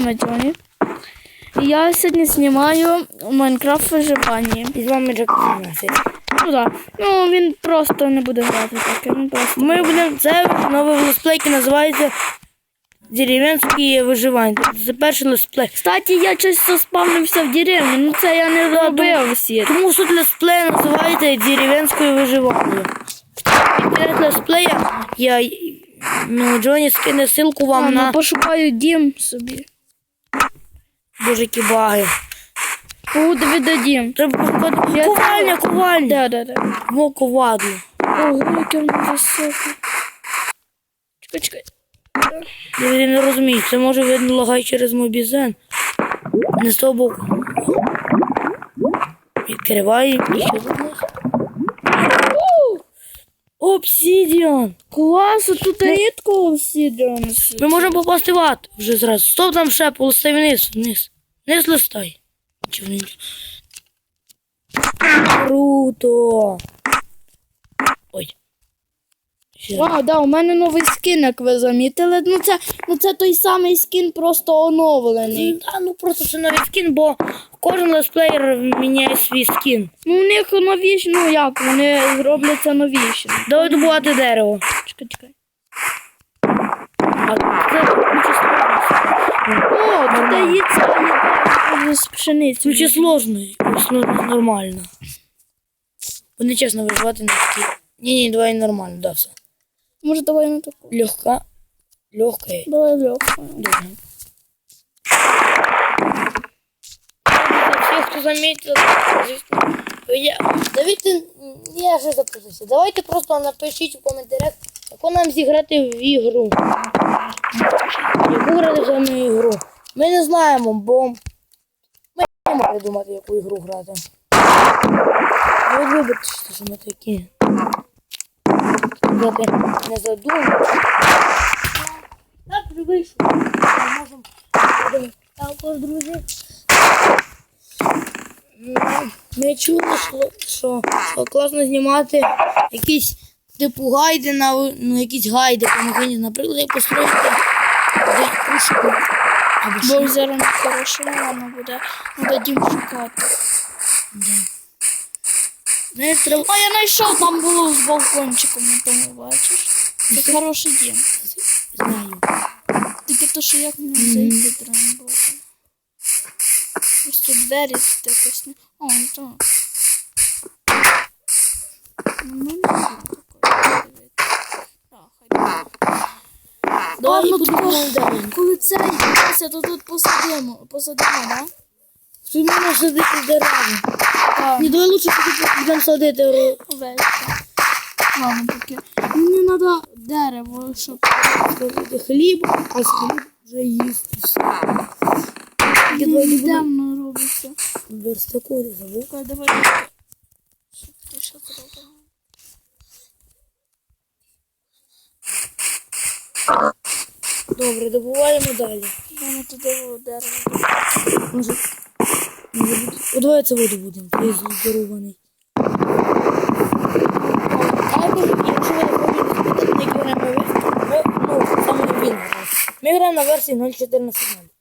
вами Джоні. І я сьогодні знімаю Майнкрафт виживання. І з вами Джек Ну так. Ну він просто не буде грати таке. Він просто. Ми будемо. Це новий летсплей, який називається Дерев'янські виживання. Це перший летсплей. Кстати, я щось заспавнився в деревні. Ну це я не робив всі. Тому суть летсплея називається дерев'янською виживанням. Перед летсплея я ну, Джоні скине ссылку вам А, на ну, пошукаю дім собі. Дуже які баги. Куди віддадім? Треба пошукати Кувальня, ковальня. Да, да, да. Во ковадло. Ого, яке воно високе. Чекай, чекай. Я не розумію, це може видно лагай через мобізен. Не з того боку. Відкривай і що тут у нас? Обсідіан! Клас, тут рідко обсідіан. Ми можемо попасти в ад вже зразу. Стоп там ще, полистай вниз, вниз. Вниз листай. Круто. Вау, да, у мене новий скін, як ви замітили. Ну це, ну це той самий скін, просто оновлений. Та, ну просто це новий скін, бо кожен летсплеєр міняє свій скін. Ну у них новіші, ну як, вони робляться новіші. Давай добувати дерево. Чекай, чекай. А це О, тут є ця з пшениці. Ключі сложний, ну, нормально. Бо не чесно виживати на такі. Ні, ні, давай нормально, да, все. Може, давай на таку. Легка. Легка. Давай. Добре. Всі, хто замітив, звісно, я... Давайте, я вже запутався. Давайте просто напишіть у коментарях, яку нам зіграти в ігру. Яку грати в саму ігру. Ми не знаємо, бо ми не можемо придумати, яку ігру грати. Ви вибачте, що ми такі. Сказати, не задумали. Так вже вийшло. Можемо також, друзі. Ми чули, що, що, класно знімати якісь типу гайди на ну, якісь гайди по механізму. Наприклад, як построїти. Або Бо не хороше, воно буде. Треба дім шукати. Знаєш, треба... А я знайшов, там було з балкончиком на тому, бачиш? Це хороший дім. Знаю. Тільки то, що як мені зайти треба було. Просто двері тут якось не. О, ну так. Ну, не. Давай ну, тут, далі. Коли це йдеться, то тут посадимо, посадимо, да? Тут можна садити дерева. Так. Ні, давай лучше будемо садити. Весь. Ладно, поки. Мені треба дерево, щоб садити хліб, а з хліб вже їсти. Я давай не буду темно робиться. верстаку не давай. Добре, добуваємо далі. Воно туди дерево. Може, давай це воду будемо. Ти здорований. Ну. Ми граємо на версії 0.14.0.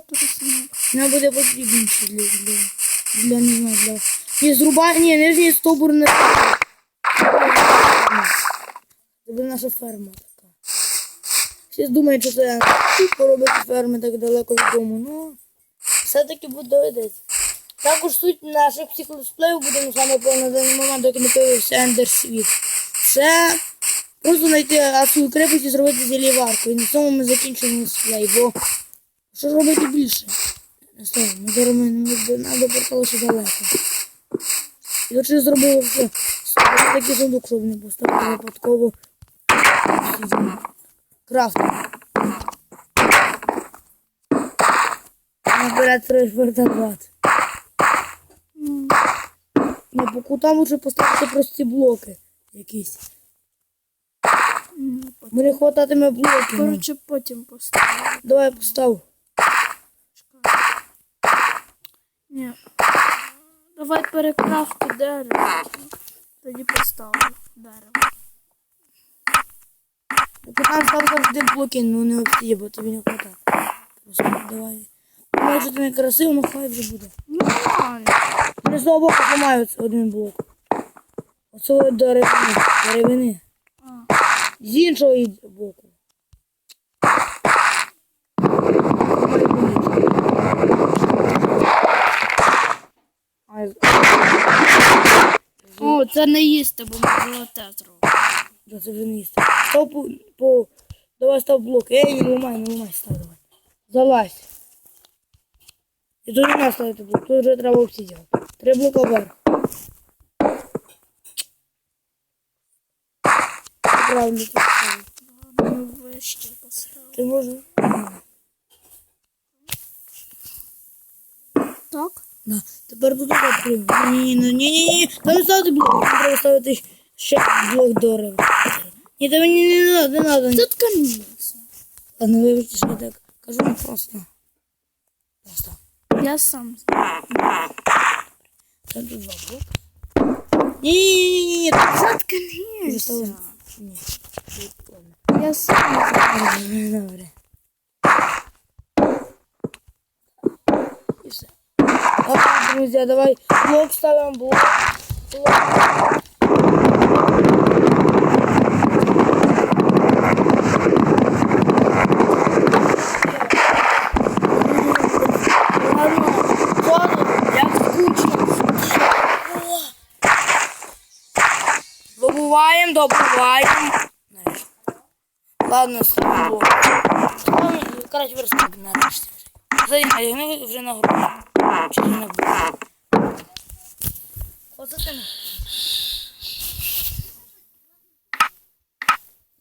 Сніг. Нам буде потрібніше для, для, для, не знаю, для... Ні, зруба... Ні, нижній стовбур не... Це буде наша ферма така. Всі думають, що це поробити ферми так далеко від дому. Ну, все-таки буде доведеться. Також суть наших всіх летсплеїв буде ну, саме на даний момент, доки не появився Ендер Світ. Це просто знайти адську крепость і зробити зіліварку. І на цьому ми закінчимо летсплей, бо що робити більше? Не знаю, ми до порталу ще далеко. І от зробив все. Такий сундук, щоб не поставити випадково. Крафт. вперед треба вертати. Ну, Ну, по кутам лучше поставити прості блоки якісь. Мені хвататиме блоків. ну. Коротше, потім поставлю. Давай постав. Ні. Давай перекрафти дерево. Тоді поставлю дерево. Кутам став завжди блоки, ну не всі, бо тобі не хватає. Просто давай. Може це не красиво, ну хай вже буде. Ну, нормально. Не з того боку ламаю один блок. Оце деревини. Деревини. З іншого боку. Ламаю ближче. А, з- О, це не їсти, бо ми золоте зробимо. Да, це вже не їсти. Став по, по... Давай став блок. Ей, не ламай, не ламай, став давай. Залазь. І тут не треба ставити блок, тут вже треба всі делати. Три блока вверх. Правильно тут ставити. Ми вище поставили. Ти можеш? Так? Да. Тепер тут відкриємо. Ні, ні, ні, ні, ні. Там не ставити блок. Там треба ставити ще блок дерева. Ні, там ні, ні, не надо, не надо. Тут камінець. Ладно, вибачте, що я так кажу, ну просто. Просто. Я сам знаю. Там тут два блока. Ні, ні, ні, ні, там Заткнися. Заставили. Ні. Ладно. Я сам знаю. Добре, Друзі, давай блок ставимо блок. Блок. Добуваємо, добуваємо. Ладно. Ставимо, коротше, верстак нарешті. На грудь. Вже на блок. Оце ти на.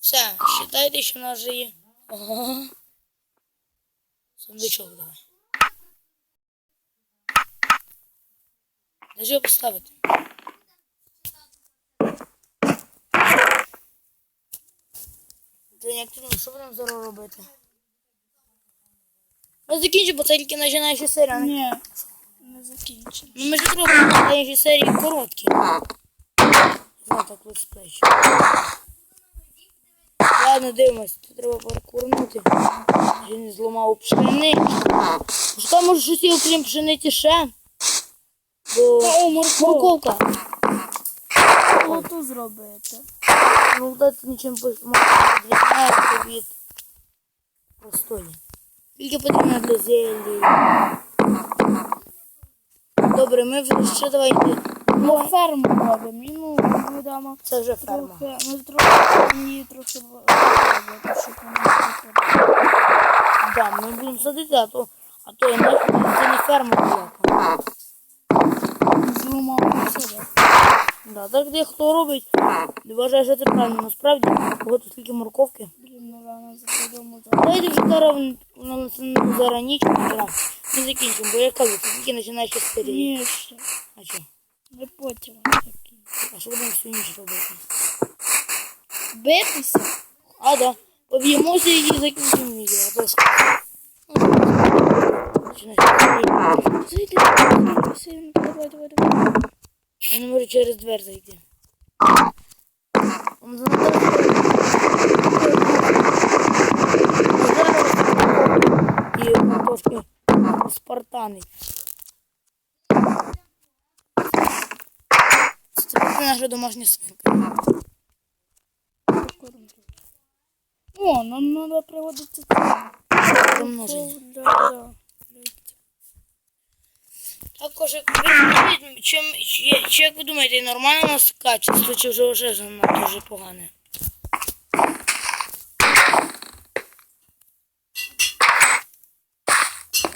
Все, считайте, що в нас вже є. Ага. Сундучок давай. Де ж його поставити? Та як ти що будемо зараз робити? Ми закінчимо, бо це тільки починаючі серії. а Ні, не закінчено. Ну ми ж робимо починаючі серії короткі. Знаю так летсплей. Ладно, дивимось, тут треба паркурнути. Не зламав пшениці. Що там може щось є, окрім пшениці ще? Бо... О, Морковка. Тут зробити? Ну, дати нічим відрізняється від простої. Тільки потрібно для зелі. Добре, ми вже ще давайте. Ми ферму робимо. І, ну, ми дамо Це вже ферма. трохи, ми трохи її трохи робити, щоб вона не Да, ми будемо садити, а то, а то інакше це не ферма ніяка. зламала себе. Да, так де хто робить, не вважає, що це правильно. Насправді, багато скільки морковки. Блін, напевно, за додому Давайте вже зараз зараз ніч. Ми закінчимо, бо я кажу, це тільки починаєш серії. Ні, ще. А що? Не потім такі. А що будемо всю ніч робити? Битися? А, да. Поб'ємося і закінчимо відео. А то що? Зайди, сильно. Давай, давай, давай. Я не можу через двері зайти. Он занадто- І ну, трошки спартани. Це наша домашня свинка. О, нам треба приводити. Да. Також, як ви думаєте, чим, чи, чи як ви думаєте, нормально у нас качество, чи вже вже занадто дуже погане?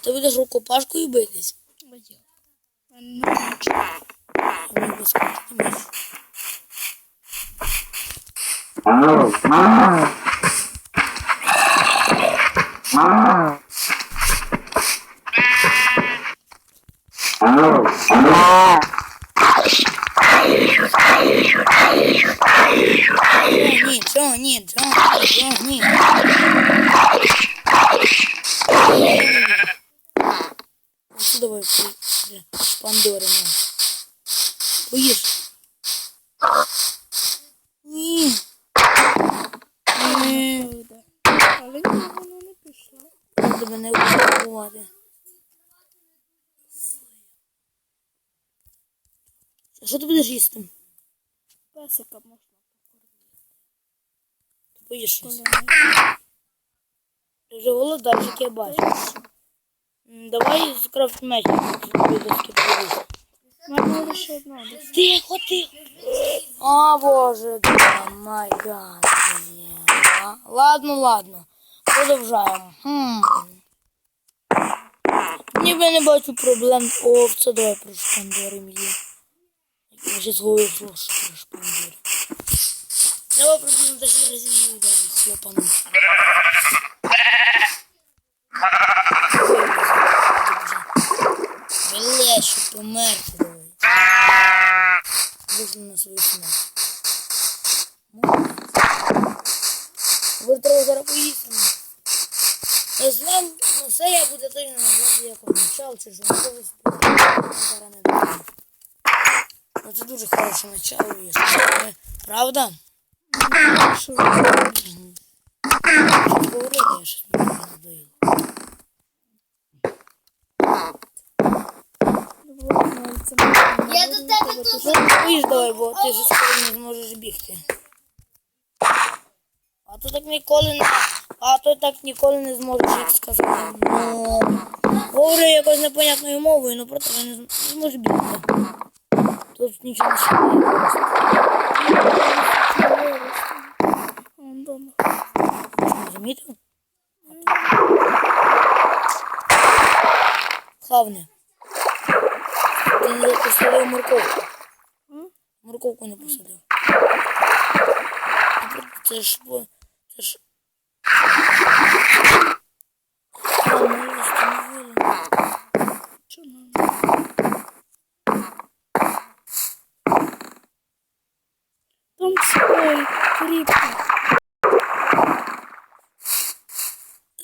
Ти будеш рукопашкою битись? Бадьо. Ну, нічого. А мені без картки не можеш. Ні, чого, ні, чого, чого, ні. Ось давай, пи- Пандори, на. Поїж. Ні. Ні. Але ні, воно не пішло. Я тебе не вбивати. А що ти будеш їсти? Песика можна Ти поїш щось. Ти вже голодарчик, я бачу. Давай скрафт меч. тобі доски привіз. У мене лише. Тихо, тихо. О, боже, да, май гад. Ладно, ладно. Продовжаємо. Хм. Ніби не бачу проблем. О, це давай про шпандори мені. Я ще з голови слушаю про шпандори. Треба просто ще разів її ударити слопаном. Велещу, померти давай. На свою смерть. Ви треба зараз поїсти. Я з вами, ну все я буду точно назвати як начало, чи що зараз не знаю. Ну це дуже хороше начало, чесно. Правда? Що? Щось говорити, я щось не надоїло. Я до тебе тут. Ну, ти поїж давай, бо ти ж скоро не зможеш бігти. А то так ніколи не. А то так ніколи не зможеш, як сказати. Ну, говорю якось непонятною мовою, ну проте я не, зможу бігти. Тут нічого не шукає. Он не замітив? Хавне. Ти не посадив морковку. Морковку не посадив. Про- Це ж це ж. А, ми встановили. Що нам? Там свой кріпко.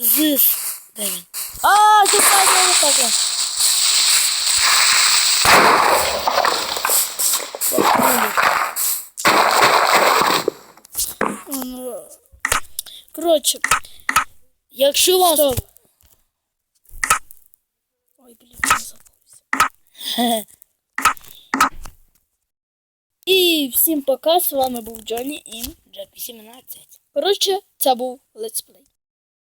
Зис. Де він? А, чекай, не так. Он, коротше, Якщо вам стоп. Ой, блін, не забувся. І всім пока, з вами був Джонні і Джек 18. коротше, це був летсплей.